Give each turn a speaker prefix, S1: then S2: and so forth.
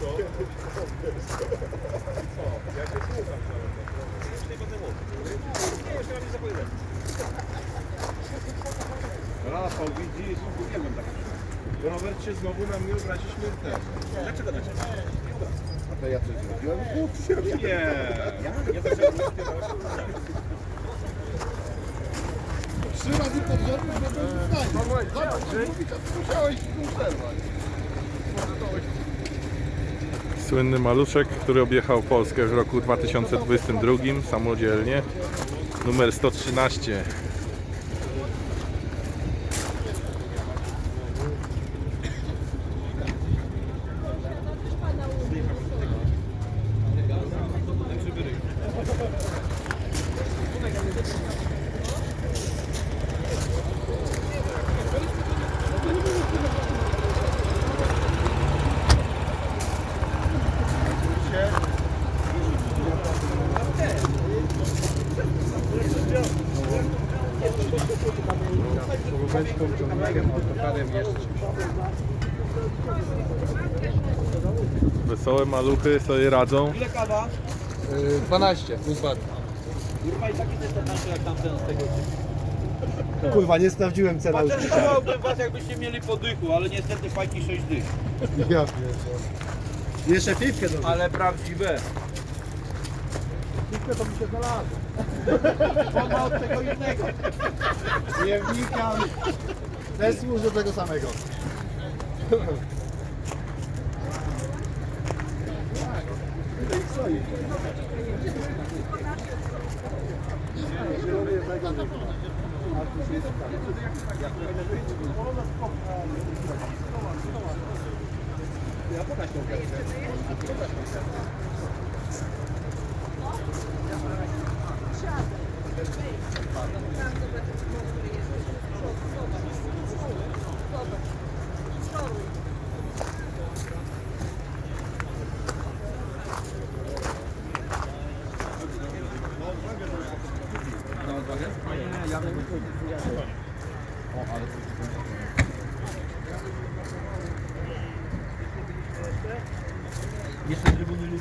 S1: to. O, ja się słucham Rafał, widzisz, nie mam takiego. Robercie, znowu na mnie obrazi śmiertelnie. Dlaczego na ciebie? A to ja coś zrobiłem? Nie. Ja? Ja to
S2: Trzy razy pod rząd już będę w stanie. No Zobacz, musiałeś się przerwać.
S3: Może to Słynny maluszek, który objechał Polskę w roku 2022 samodzielnie. Numer 113. Wesołe maluchy sobie radzą.
S4: Ile kawa?
S2: 12 plus bat.
S4: Kurwa i taki też to tańszy jak tamten z tego.
S5: Kurwa, nie sprawdziłem cena już dzisiaj.
S4: Poczęstowałbym was jakbyście mieli po dychu, ale niestety fajki 6 dych.
S2: Ja.
S5: Jeszcze piwkę do
S4: Ale prawdziwe.
S5: Piwkę to mi się znalazło.
S4: Ma od tego innego.
S5: Nie wnikam. Też służę do tego samego.
S4: Если трибуны лишь,